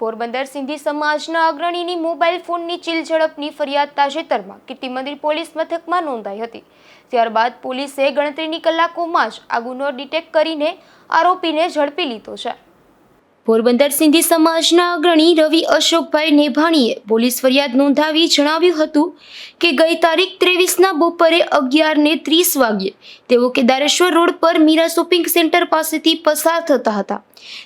પોરબંદર સિંધી સમાજના અગ્રણીની મોબાઈલ ફોનની ચીલ ઝડપની ફરિયાદ તાજેતરમાં કીર્તિ મંદિર પોલીસ મથકમાં નોંધાઈ હતી. ત્યારબાદ પોલીસે ગણતરીની કલાકોમાં જ આ ગુનો ડિટેક્ટ કરીને આરોપીને ઝડપી લીધો છે. પોરબંદર સિંધી સમાજના અગ્રણી રવિ અશોકભાઈ નેભાણીએ પોલીસ ફરિયાદ નોંધાવી જણાવ્યું હતું કે ગઈ તારીખ ત્રેવીસના બપોરે અગિયારને ત્રીસ વાગ્યે તેઓ કેદારેશ્વર રોડ પર મીરા શોપિંગ સેન્ટર પાસેથી પસાર થતા હતા.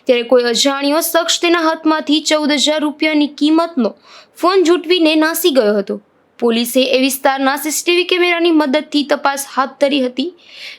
ત્યારે કોઈ અજાણ્યો શખ્સ તેના હાથમાંથી ચૌદ હજાર રૂપિયાની કિંમતનો ફોન ઝૂંટવીને નાસી ગયો હતો. પોલીસે એ વિસ્તારના સીસીટીવી કેમેરાની મદદથી તપાસ હાથ ધરી હતી,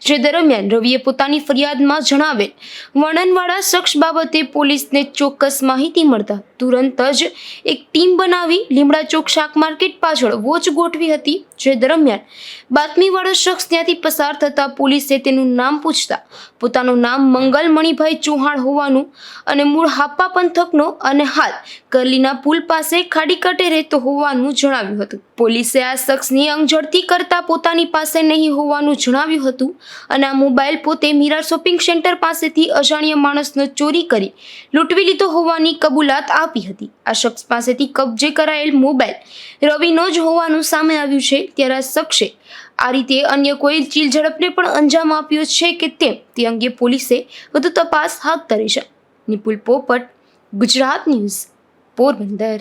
જે દરમિયાન રવિએ પોતાની ફરિયાદમાં જણાવેલ, વર્ણનવાળા શખ્સ બાબતે પોલીસને ચોક્કસ માહિતી મળતા તુરંત જ એક ટીમ બનાવી લીમડા ચોક શાક માર્કેટ પાછળ વોચ ગોઠવી હતી, જે દરમિયાન બાતમીવાળો શખ્સ ત્યાંથી પસાર થતા પોલીસે તેનું નામ પૂછતા પોતાનું નામ મંગલ મણિભાઈ ચૌહાણ હોવાનું અને મૂળ હાપ્પા પંથકનો અને હાલ કરલીના પુલ પાસે ખાડી કાંઠે રહેતો હોવાનું જણાવ્યું હતું. પોલીસે આ શખ્સની અંગઝડતી કરતા પોતાની પાસે નહીં હોવાનું જણાવ્યું હતું અને આ મોબાઈલ પોતે મીરા શોપિંગ સેન્ટર પાસેથી અજાણ્યા માણસનો ચોરી કરી લૂંટવી લીધો હોવાની કબૂલાત આપી હતી. આ શખ્સ પાસેથી કબજે કરાયેલ મોબાઈલ રવિનો જ હોવાનું સામે આવ્યું છે. ત્યારે આ શખ્સે આ રીતે અન્ય કોઈ ચીલ ઝડપને પણ અંજામ આપ્યો છે કે તેમ તે અંગે પોલીસે વધુ તપાસ હાથ ધરી છે. નિપુલ પોપટ, ગુજરાત ન્યૂઝ, પોરબંદર.